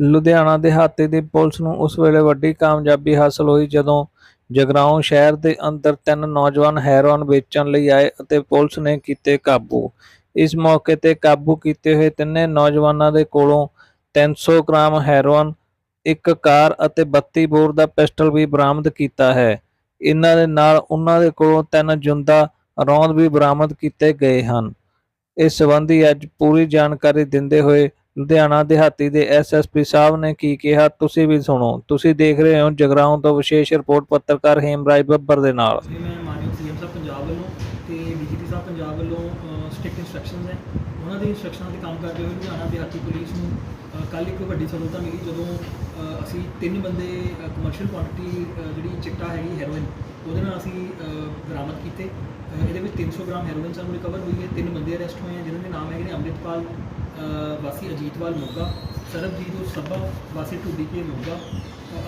ਲੁਧਿਆਣਾ ਦਿਹਾਤੀ ਦੀ ਪੁਲਿਸ ਨੂੰ ਉਸ ਵੇਲੇ ਵੱਡੀ ਕਾਮਯਾਬੀ ਹਾਸਲ ਹੋਈ ਜਦੋਂ ਜਗਰਾਉਂ ਸ਼ਹਿਰ ਦੇ ਅੰਦਰ ਤਿੰਨ ਨੌਜਵਾਨ ਹੈਰੋਇਨ ਵੇਚਣ ਲਈ ਆਏ ਅਤੇ ਪੁਲਿਸ ਨੇ ਕੀਤੇ ਕਾਬੂ। ਇਸ ਮੌਕੇ ਤੇ ਕਾਬੂ ਕੀਤੇ ਹੋਏ ਤਿੰਨੇ ਨੌਜਵਾਨਾਂ ਦੇ ਕੋਲੋਂ 300 ਗ੍ਰਾਮ ਹੈਰੋਇਨ, ਇੱਕ ਕਾਰ ਅਤੇ 32 ਬੋਰ ਦਾ ਪਿਸਟਲ ਵੀ ਬਰਾਮਦ ਕੀਤਾ ਹੈ। ਇਹਨਾਂ ਦੇ ਨਾਲ ਉਹਨਾਂ ਦੇ ਕੋਲੋਂ ਤਿੰਨ ਜੁੰਦਾ ਰੌਂਦ ਵੀ ਬਰਾਮਦ ਕੀਤੇ ਗਏ ਹਨ। ਇਸ ਸੰਬੰਧੀ ਅੱਜ ਪੂਰੀ ਜਾਣਕਾਰੀ ਦਿੰਦੇ ਹੋਏ ਲੁਧਿਆਣਾ ਦਿਹਾਤੀ ਦੇ ਐਸਐਸਪੀ ਸਾਹਿਬ ਨੇ ਕੀ ਕਿਹਾ ਤੁਸੀਂ ਵੀ ਸੁਣੋ। ਤੁਸੀਂ ਦੇਖ ਰਹੇ ਹੋ ਜਗਰਾਉਂ ਤੋਂ ਵਿਸ਼ੇਸ਼ ਰਿਪੋਰਟ ਪੱਤਰਕਾਰ ਹੇਮਰਾਜ ਬੱਬਰ ਦੇ ਨਾਲ। ਜਿਵੇਂ ਮੈਂ ਮਾਨਯੋਗ ਸੀਐਮ ਸਾਹਿਬ ਪੰਜਾਬ ਵੱਲੋਂ ਤੇ ਡੀਜੀਪੀ ਸਾਹਿਬ ਪੰਜਾਬ ਵੱਲੋਂ ਸਟ੍ਰਿਕਟ ਇਨਸਟਰਕਸ਼ਨਸ ਹੈ ਉਹਨਾਂ ਦੇ ਇਨਸਟਰਕਸ਼ਨਾਂ ਤੇ ਕੰਮ ਕਰਦੇ ਹੋਏ ਲੁਧਿਆਣਾ ਦਿਹਾਤੀ ਪੁਲਿਸ ਨੂੰ ਕੱਲ ਇੱਕ ਵੱਡੀ ਸਹੂਲਤ ਮਿਲੀ ਜਦੋਂ ਅ, ਅਸੀਂ ਤਿੰਨ ਬੰਦੇ ਕਮਰਸ਼ੀਅਲ ਕੁਆਂਟੀਟੀ ਜਿਹੜੀ ਚਿੱਟਾ ਹੈਗੀ ਹੈਰੋਇਨ ਉਹਦੇ ਨਾਲ ਅਸੀਂ ਬਰਾਮਦ ਕੀਤੇ। ਇਹਦੇ ਵਿੱਚ 300 ਗ੍ਰਾਮ ਹੈਰੋਇਨ ਸਾਨੂੰ ਰਿਕਵਰ ਹੋਈ ਹੈ। ਤਿੰਨ ਬੰਦੇ ਅਰੈਸਟ ਹੋਏ ਆ ਜਿਨ੍ਹਾਂ ਦੇ ਨਾਮ ਹੈਗੇ ਨੇ ਅੰਮ੍ਰਿਤਪਾਲ ਵਾਸੀ ਅਜੀਤਵਾਲ ਮੋਗਾ ਸਰਬਜੀਤ ਸੱਭਾ ਸੱਬਾ ਵਾਸੀ ਢੁੱਡੀ ਕੇ ਮੋਗਾ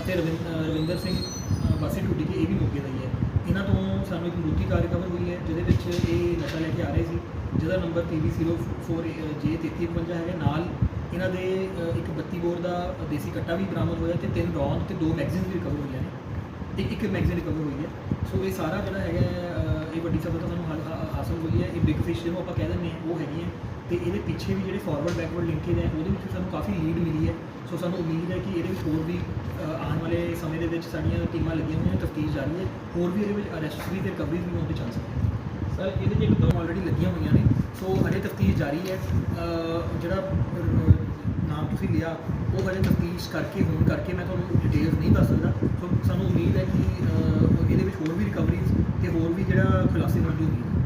ਅਤੇ ਰਵਿੰ- ਰਵਿੰਦਰ ਸਿੰਘ ਅ, ਵਾਸੀ ਢੁੱਡੀ ਕੇ ਇਹ ਵੀ ਮੋਗੇ ਦਾ ਹੀ ਹੈ। ਇਹਨਾਂ ਤੋਂ ਸਾਨੂੰ ਇੱਕ ਮੂਰਤੀ ਕਾਰ ਰਿਕਵਰ ਹੋਈ ਹੈ ਜਿਹਦੇ ਵਿੱਚ ਇਹ ਨਸ਼ਾ ਲੈ ਕੇ ਆ ਰਹੇ ਸੀ। ਜਿਹਦਾ ਨੰਬਰ PV04J3352 ਹੈਗਾ। ਨਾਲ ਇਹਨਾਂ ਦੇ ਇੱਕ 32 ਬੋਰ ਦਾ ਦੇਸੀ ਕੱਟਾ ਵੀ ਬਰਾਮਦ ਹੋਇਆ ਤੇ ਤਿੰਨ ਰੌਂਦ ਤੇ ਦੋ ਮੈਗਜ਼ੀਨ ਵੀ ਰਿਕਵਰ ਹੋਈਆਂ ਨੇ। ਇੱਕ ਇੱਕ ਮੈਗਜ਼ੀਨ ਰਿਕਵਰ ਹੋਈ ਹੈ। ਸੋ ਇਹ ਸਾਰਾ ਜਿਹੜਾ ਹੈਗਾ ਹੈ, ਇਹ ਵੱਡੀ ਸਫਲਤਾ ਸਾਨੂੰ ਹਾ- ਹਾ- ਹਾਸਲ ਹੋਈ ਹੈ। ਇਹ ਬਿਗ ਫਿਸ਼ ਜਿਹਨੂੰ ਆਪਾਂ ਕਹਿ ਦਿੰਦੇ ਹਾਂ ਉਹ ਹੈਗੀ ਹੈ। ਤੇ ਇਹਦੇ ਪਿੱਛੇ ਵੀ ਜਿਹੜੇ ਫਾਰਵਰਡ ਬੈਕਵਰਡ ਲਿੰਕੇਜ ਹੈ ਉਹਦੇ ਵਿੱਚ ਵੀ ਸਾਨੂੰ ਕਾਫੀ ਲੀਡ ਮਿਲੀ ਹੈ। ਸੋ ਸਾਨੂੰ ਉਮੀਦ ਹੈ ਕਿ ਇਹਦੇ ਵਿੱਚ ਹੋਰ ਵੀ ਆਉਣ ਵਾਲੇ ਸਮੇਂ ਦੇ ਵਿੱਚ ਸਾਡੀਆਂ ਟੀਮਾਂ ਲੱਗੀਆਂ ਹੋਈਆਂ ਤਫਤੀਸ਼ ਜਾਰੀ ਹੈ। ਹੋਰ ਵੀ ਇਹਦੇ ਵਿੱਚ ਅਰੈਸਟ ਵੀ ਤੇ ਰਿਕਵਰੀਜ਼ ਵੀ ਹੋਣ ਦੇ ਚਾਂਸ ਹੈ ਸਰ ਇਹਦੇ 'ਚ ਇੱਕ ਦੋ ਆਲਰੇਡੀ ਲੱਗੀਆਂ ਹੋਈਆਂ ਨੇ। ਸੋ ਹਜੇ ਤਫਤੀਸ਼ ਜਾਰੀ ਹੈ। ਜਿਹੜਾ ਤੁਸੀਂ ਲਿਆ, ਉਹ ਬਾਰੇ ਤਫਤੀਸ਼ ਕਰਕੇ, ਹੋਣ ਕਰਕੇ ਮੈਂ ਤੁਹਾਨੂੰ ਡਿਟੇਲਸ ਨਹੀਂ ਦੱਸ ਸਕਦਾ। ਸੋ ਸਾਨੂੰ ਉਮੀਦ ਹੈ ਕਿ ਇਹਦੇ ਵਿੱਚ ਹੋਰ ਵੀ ਰਿਕਵਰੀਜ਼ ਤੇ ਹੋਰ ਵੀ ਜਿਹੜਾ ਖੁਲਾਸੇ ਹੋਣ ਉਮੀਦ ਹੈ